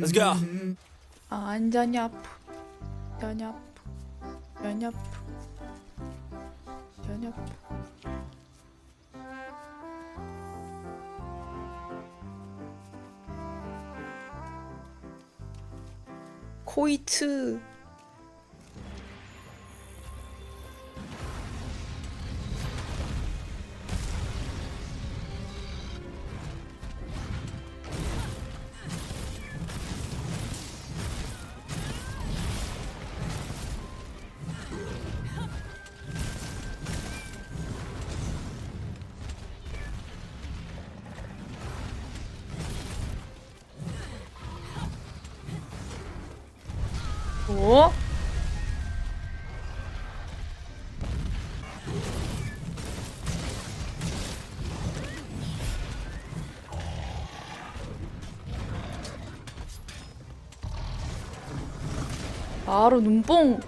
Let's go. 안자냐프. 야냐프. 야냐프. 야냐프. 코이츠 바로 눈뽕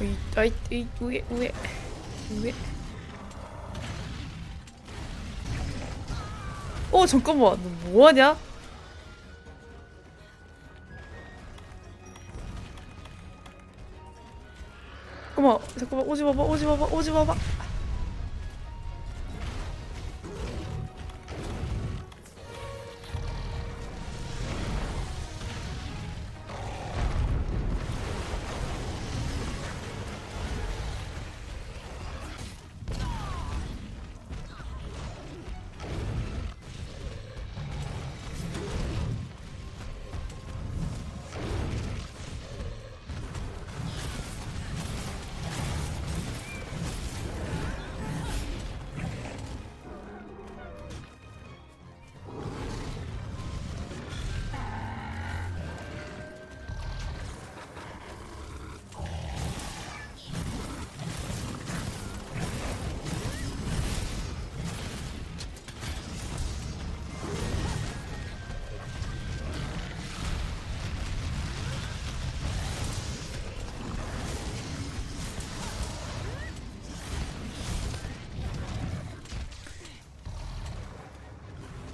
어이, 아이, 이, 위에, 위에, 위에. 어, 잠깐만. 너 뭐하냐? 잠깐만, 잠깐만, 오지 마봐, 오지 마봐, 오지 마봐.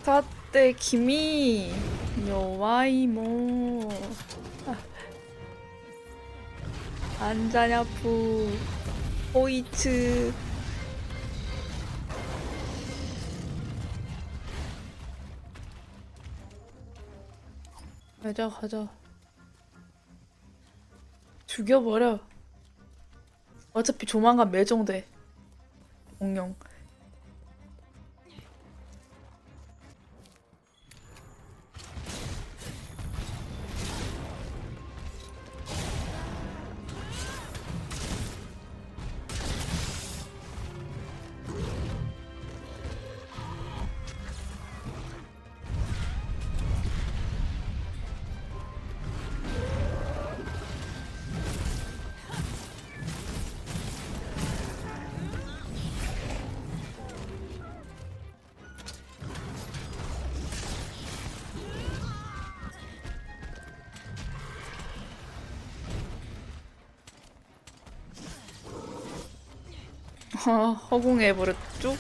다って君弱いもんあんじゃにゃぷホイツ 가자 가자 죽여버려 어차피 조만간 매종돼 공룡 허공해버렸죠?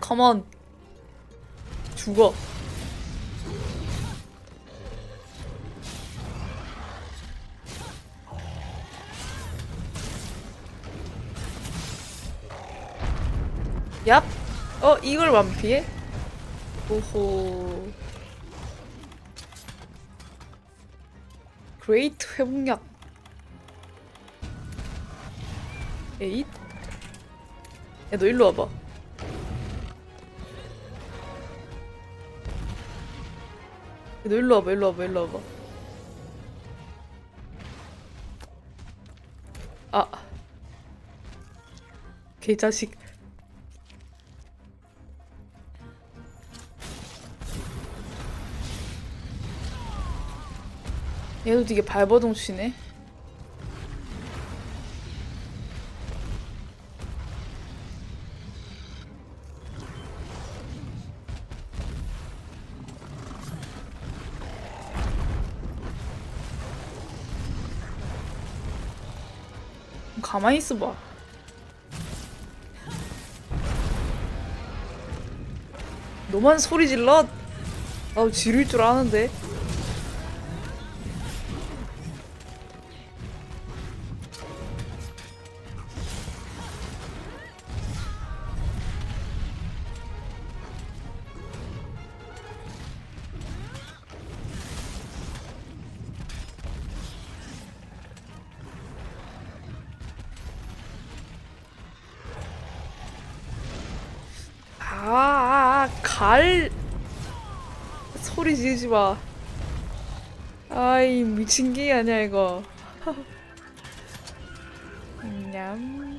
컴온 죽어 얍! 어 이걸 완피해? 오호 그레이트 회복약 에잇? 야 너 일로 와봐 너 일로 와봐 일로 와봐 일로 와봐. 아. 개자식. 얘도 되게 발버둥 치네 가만히 있어봐. 너만 소리 질러? 나도 지를 줄 아는데. 갈 소리 지르지 마. 아이 미친 게 아니야 이거. 냠.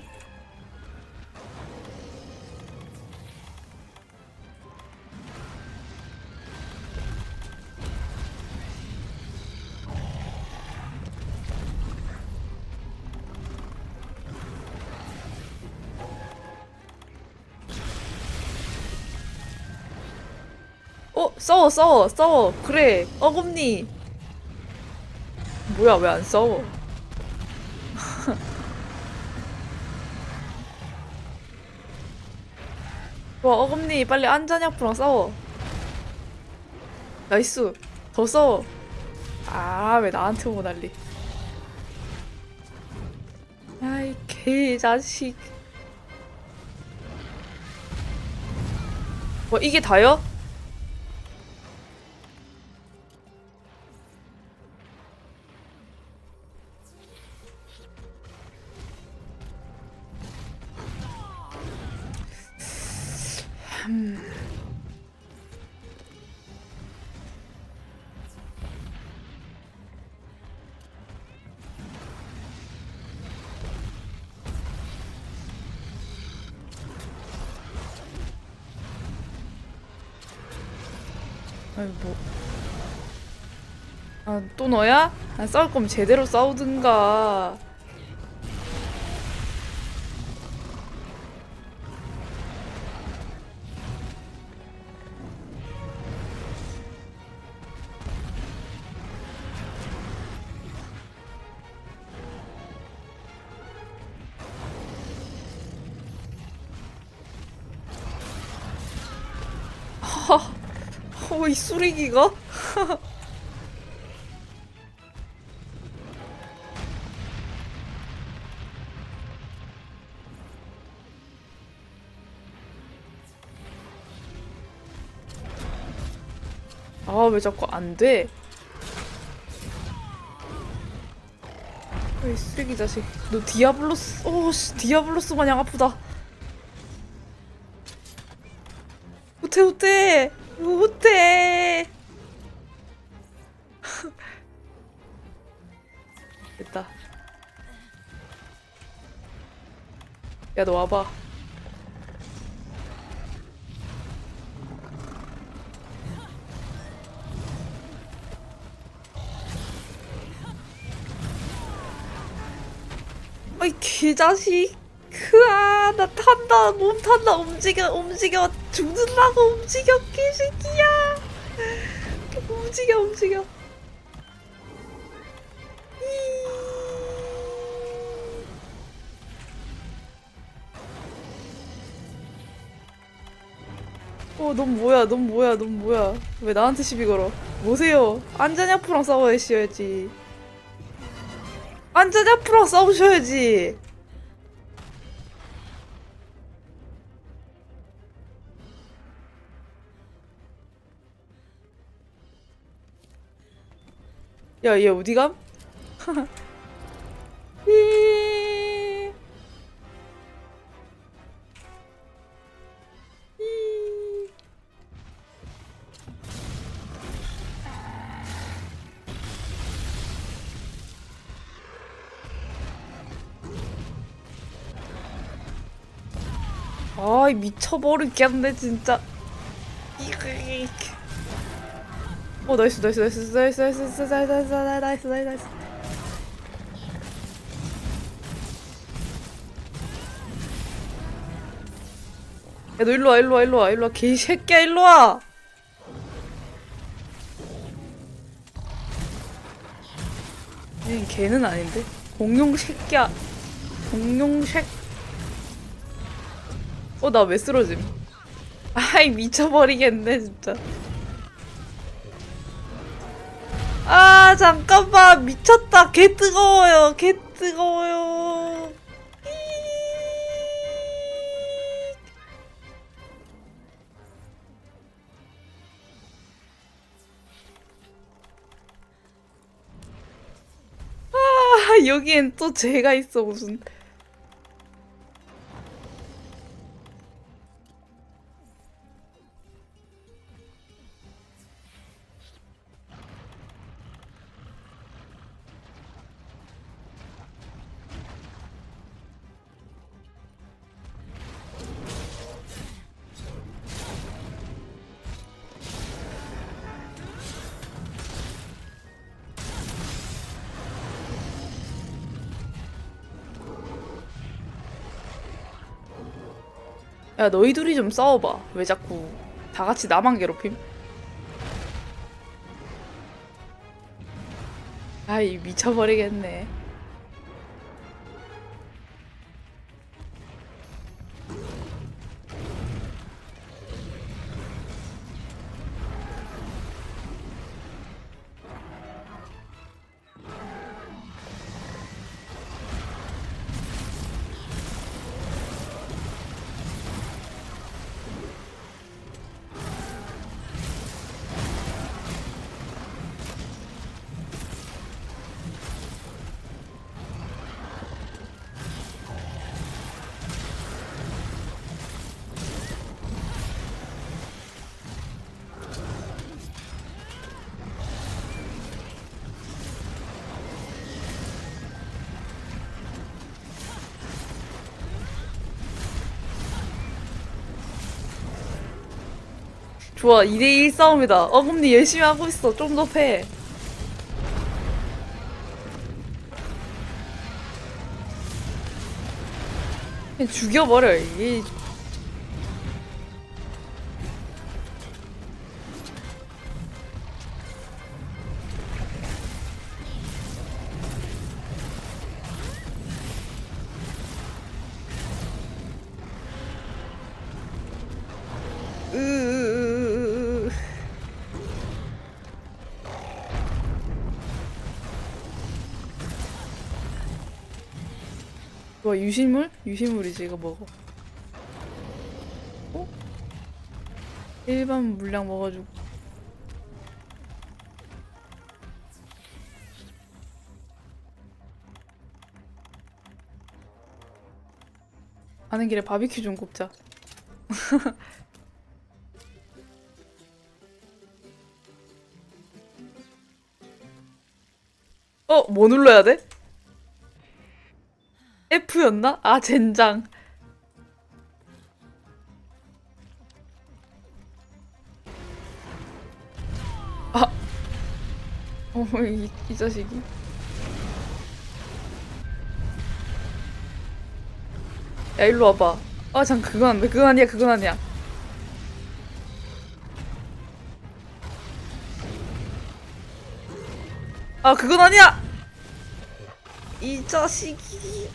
싸워 싸워 싸워. 그래. 어금니. 뭐야 왜 안 싸워? 와 어금니 빨리 안전약부랑 싸워. 나이스. 더 싸워. 아 왜 나한테 오고 난리. 아이 개자식. 뭐 이게 다요? 또 너야? 아, 싸울 거면 제대로 싸우든가. 어, 이 쓰레기가? 왜 자꾸 안 돼? 이 쓰레기 자식. 너 디아블로스, 오, 씨, 디아블로스 마냥 아프다. 호태, 호태! 호태! 됐다. 야, 너 와봐. 개자식. 흐아, 나 탄다. 몸 탄다. 움직여, 움직여. 죽는다고 움직여, 개새끼야. 움직여, 움직여. 어, 넌 뭐야, 넌 뭐야, 넌 뭐야. 왜 나한테 시비 걸어? 뭐세요? 안자냐프랑 싸워야지. 안자냐프랑 싸우셔야지. 야, 얘 어디감? 아, 미쳐버리겠네 진짜. 이그 어 나이스 나이스 나이스 나이스 나이스 나이스 나이스 나이스 나이스 나이스 야너 일로와 일로와 일로와 일로와 개새끼야 일로와 얘 개는 아닌데 공룡 새끼야 공룡 새 어, 나 왜 쓰러짐? 아이, 미쳐버리겠네, 진짜. 아, 잠깐만. 미쳤다. 개 뜨거워요. 개 뜨거워요. 아, 여기엔 또 죄가 있어, 무슨. 야 너희 둘이 좀 싸워봐 왜 자꾸 다 같이 나만 괴롭힘? 아이 미쳐버리겠네 좋아 2대1 싸움이다. 어금니 열심히 하고 있어. 좀 더 패. 죽여버려. 이 뭐 유실물? 유실물이지 이거 먹어. 어? 일반 물량 먹어주고. 가는 길에 바비큐 좀 굽자. 어, 뭐 눌러야 돼? F였나? 아, 젠장. 아. 어, 이, 이 자식이. 야, 일로 와봐. 아, 잠, 그건 안 돼. 그건 아니야, 그건 아니야. 아, 그건 아니야! 이 자식이.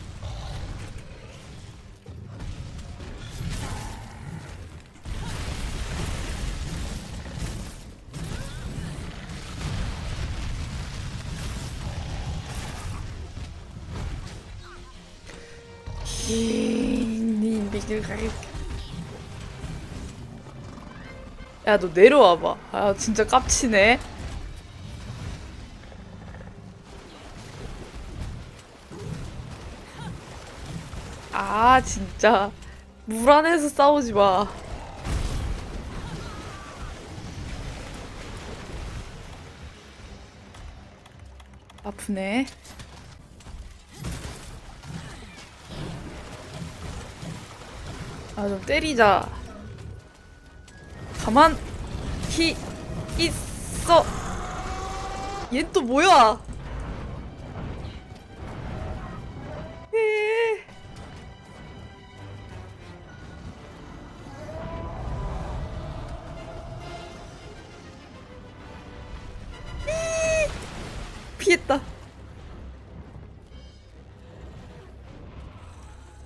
야, 너 내려와봐. 아, 진짜 깝치네. 아, 진짜. 물 안에서 싸우지 마. 아프네. 아 좀 때리자. 가만. 히 있어. 얜 또 뭐야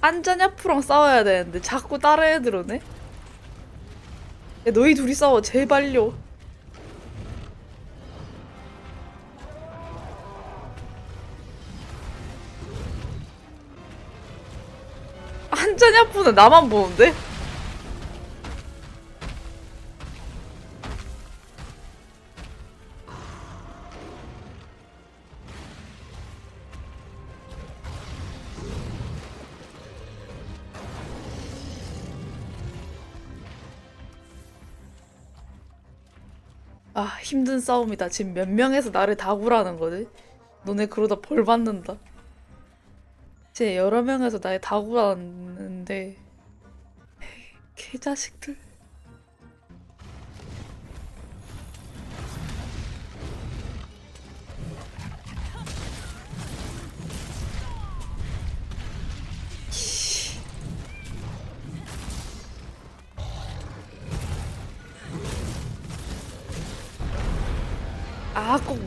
안자냐프랑 싸워야 되는데 자꾸 다른 애들 오네? 야, 너희 둘이 싸워. 제발요 안자냐프는 나만 보는데? 아 힘든 싸움이다. 지금 몇 명에서 나를 다 구라는 거지? 너네 그러다 벌 받는다. 쟤 여러 명에서 나를 다 구라는데 개자식들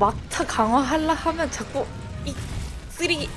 막타 강화하려 하면 자꾸 이 쓰레기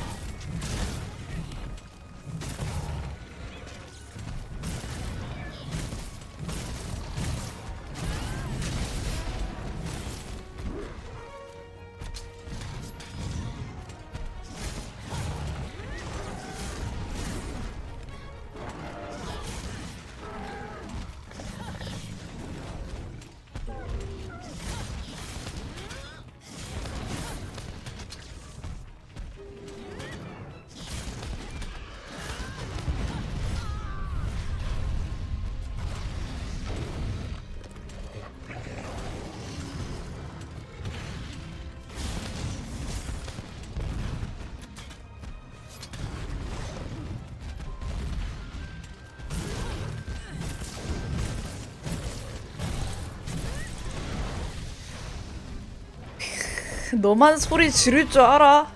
너만 소리 지를 줄 알아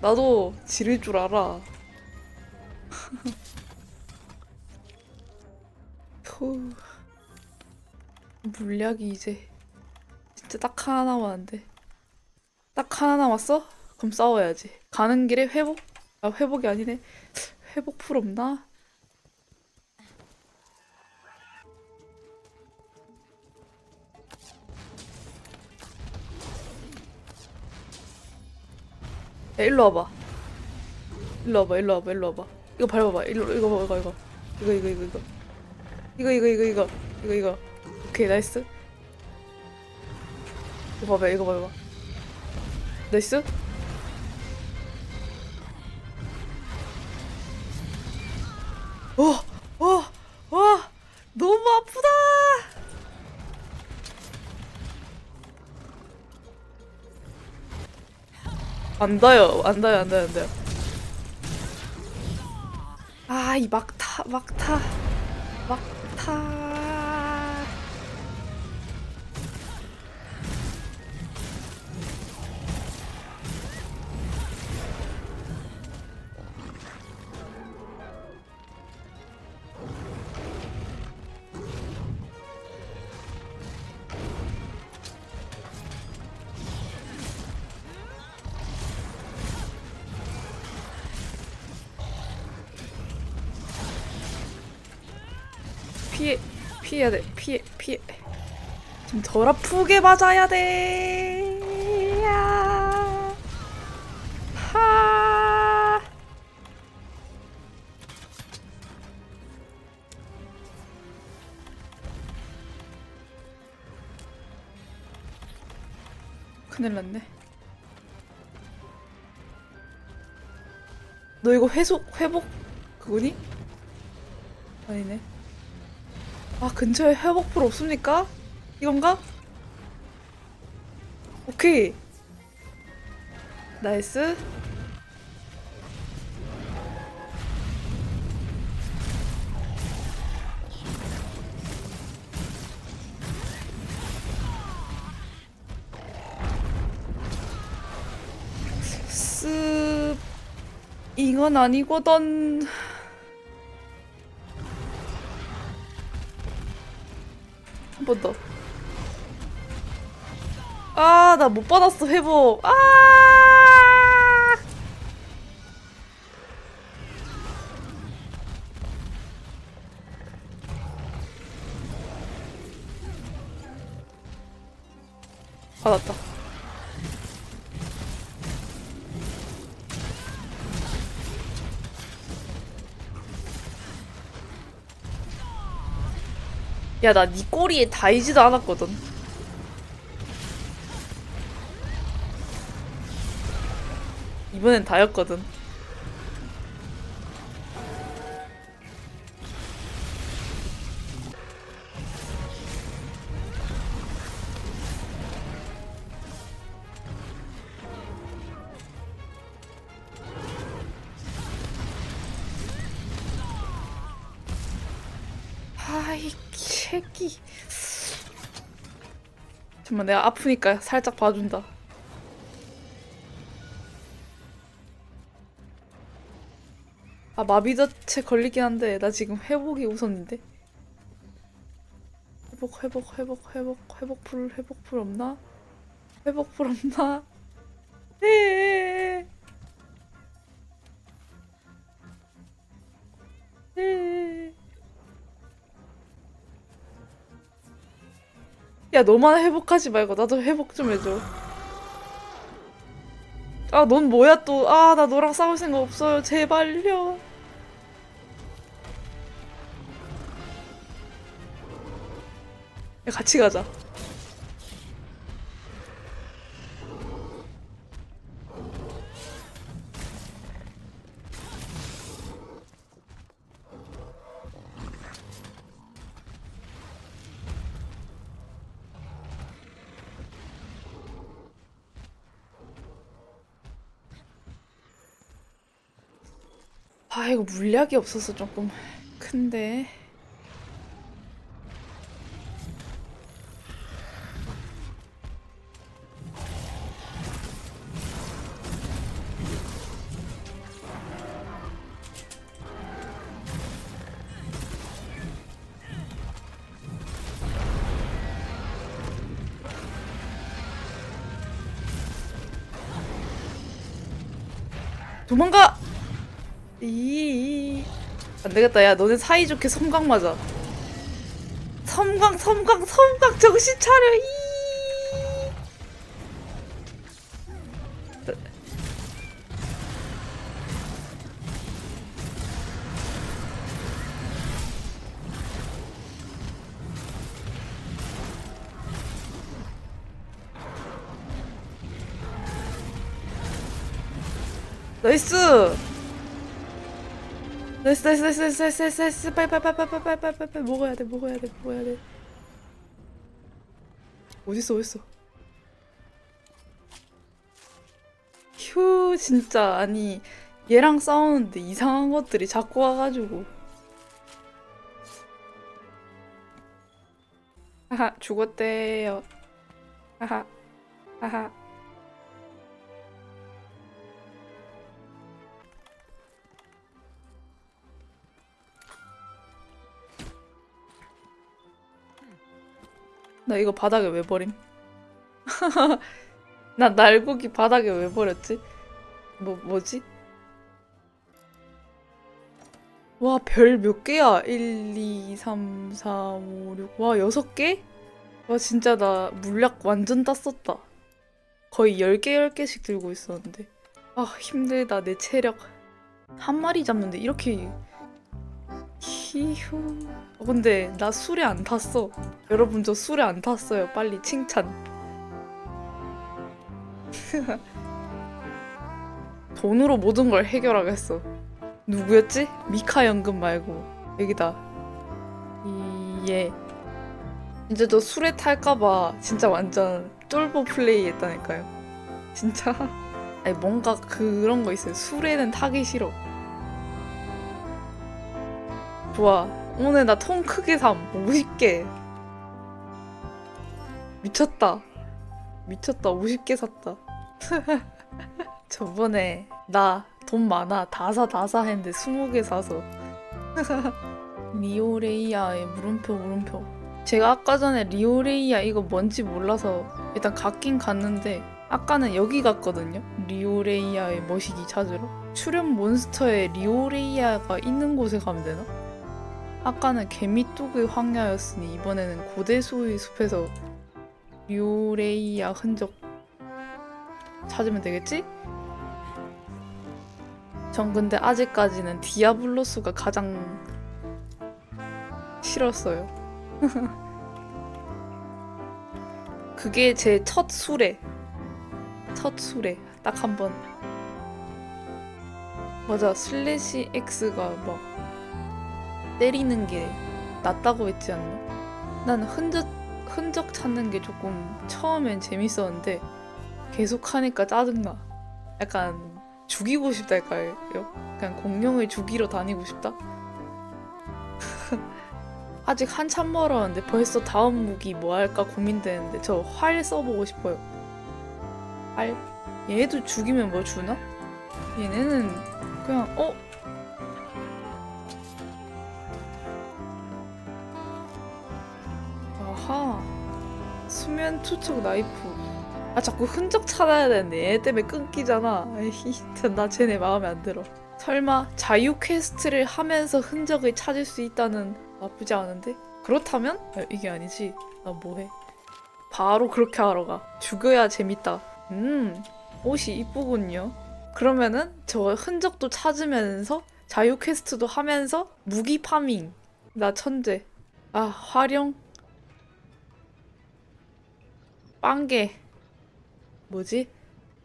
나도 지를 줄 알아 후 물약이 이제 진짜 딱 하나 남았는데 딱 하나 남았어? 그럼 싸워야지 가는 길에 회복? 아 회복이 아니네 회복 풀 없나? 야 일로 와봐. 일로 와봐 일로 와봐 일로 와봐. 이거 밟아봐. 일로 이거 봐 이거 이거. 이거 이거 이거 이거. 이거 이거 이거 이거 이거. 오케이 나이스. 이거 봐봐 이거 봐봐. 나이스. 와 안 닿아요. 안 닿아요. 안 닿아요. 안 닿아요. 아 이 막타 막타. 막타 피해야 돼. 피해 피해. 좀 덜 아프게 맞아야 돼. 야. 하. 큰일 났네. 너 이거 회속 회복 그거니? 아니네 아 근처에 회복풀 없습니까? 이건가? 오케이 나이스 습... 이건 아니거든 나 못 받았어, 회복. 아! 받았다. 야, 나네 꼬리에 닿이지도 않았거든. 이번엔 다였거든. 아이 새끼. 잠깐만 내가 아프니까 살짝 봐준다. 아 마비덫에 걸리긴 한데 나 지금 회복이 우선인데. 회복 회복 회복 회복 회복 풀 회복 풀 없나? 회복 풀 없나? 에에에에. 에에에에. 야 너만 회복하지 말고 나도 회복 좀 해줘. 아 넌 뭐야 또? 아 나 너랑 싸울 생각 없어요. 제발요. 야 같이 가자. 아 이거 물약이 없어서 조금 큰데. 도망가! 이. 안 되겠다. 야, 너네 사이좋게 섬광 맞아. 섬광, 섬광, 섬광 정신 차려. 이. 나이스! 나이스 나이스 나이스 나이스 나이스 나이스 나이스 빨리 빨리 빨리 빨리 빨리 빨리 빨리 빨리 먹어야 돼 먹어야 돼 먹어야 돼. 어딨어 어딨어? 휴 진짜. 아니 얘랑 싸우는데 이상한 것들이 자꾸 와가지고. 하하 죽었대요. 하하 하하 나 이거 바닥에 왜 버림? 나 날고기 바닥에 왜 버렸지? 뭐 뭐지? 와, 별 몇 개야? 1, 2, 3, 4, 5, 6. 와, 6개? 와, 진짜 나 물약 완전 땄었다. 거의 10개, 10개씩 들고 있었는데. 아, 힘들다, 내 체력. 한 마리 잡는데 이렇게. 히휴. 어, 근데 나 술에 안 탔어. 여러분, 저 술에 안 탔어요. 빨리 칭찬. 돈으로 모든 걸 해결하겠어. 누구였지? 미카 연금 말고 여기다. 이얘 이제 저 술에 탈까봐 진짜 완전 쫄보 플레이 했다니까요. 진짜. 아니 뭔가 그런 거 있어요. 술에는 타기 싫어. 좋아. 오늘 나 통 크게 삼. 50개. 미쳤다. 미쳤다. 50개 샀다. 저번에 나 돈 많아 다사 다사 했는데 20개 사서 리오레이아의 물음표 물음표 제가 아까 전에 리오레이아 이거 뭔지 몰라서 일단 갔긴 갔는데 아까는 여기 갔거든요 리오레이아의 머시기 찾으러 출연 몬스터에 리오레이아가 있는 곳에 가면 되나? 아까는 개미뚝의 황야였으니 이번에는 고대수의 숲에서 리오레이아 흔적 찾으면 되겠지? 전 근데 아직까지는 디아블로스가 가장 싫었어요. 그게 제 첫 수레. 첫 수레. 딱 한 번. 맞아. 슬래시 X가 막 때리는 게 낫다고 했지 않나? 난 흔적, 흔적 찾는 게 조금 처음엔 재밌었는데 계속 하니까 짜증나. 약간 죽이고 싶달까요? 그냥 공룡을 죽이러 다니고 싶다? 아직 한참 멀었는데 벌써 다음 무기 뭐 할까 고민되는데 저 활 써보고 싶어요. 활? 얘도 죽이면 뭐 주나? 얘네는 그냥 어? 수면 투척 나이프. 아 자꾸 흔적 찾아야 되는데 얘 때문에 끊기잖아. 에이 나 쟤네 마음에 안 들어. 설마 자유 퀘스트를 하면서 흔적을 찾을 수 있다는 나쁘지 않은데? 그렇다면? 아, 이게 아니지. 나 뭐해? 바로 그렇게 하러 가. 죽여야 재밌다. 음 옷이 이쁘군요. 그러면은 저 흔적도 찾으면서 자유 퀘스트도 하면서 무기 파밍. 나 천재. 아 활용 빵개. 뭐지?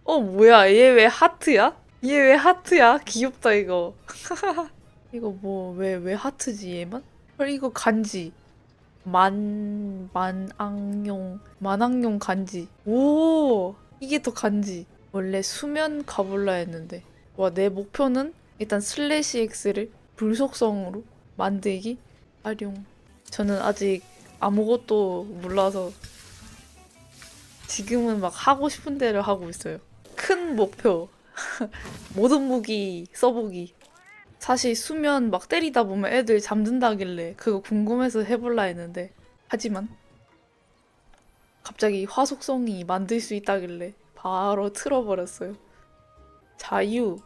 어 뭐야? 얘 왜 하트야? 얘 왜 하트야? 귀엽다 이거. 이거 뭐 왜 왜 하트지 얘만? 헐 이거 간지. 만 만앙용 만앙용 간지. 오! 이게 더 간지. 원래 수면 가볼라 했는데. 와 내 목표는 일단 슬래시 X를 불속성으로 만들기. 활용. 저는 아직 아무것도 몰라서 지금은 막 하고 싶은 대로 하고 있어요. 큰 목표. 모든 무기 써보기. 사실 수면 막 때리다 보면 애들 잠든다길래 그거 궁금해서 해볼라 했는데 하지만 갑자기 화속성이 만들 수 있다길래 바로 틀어버렸어요. 자유.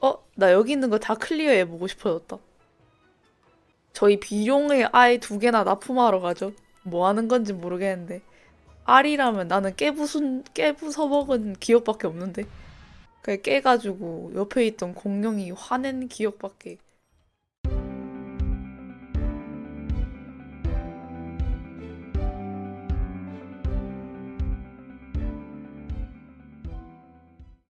어? 나 여기 있는 거 다 클리어해보고 싶어졌다. 저희 비룡의 아이 두 개나 납품하러 가죠. 뭐 하는 건지 모르겠는데 알이라면 나는 깨부순 깨부서 먹은 기억밖에 없는데 그게 깨가지고 옆에 있던 공룡이 화낸 기억밖에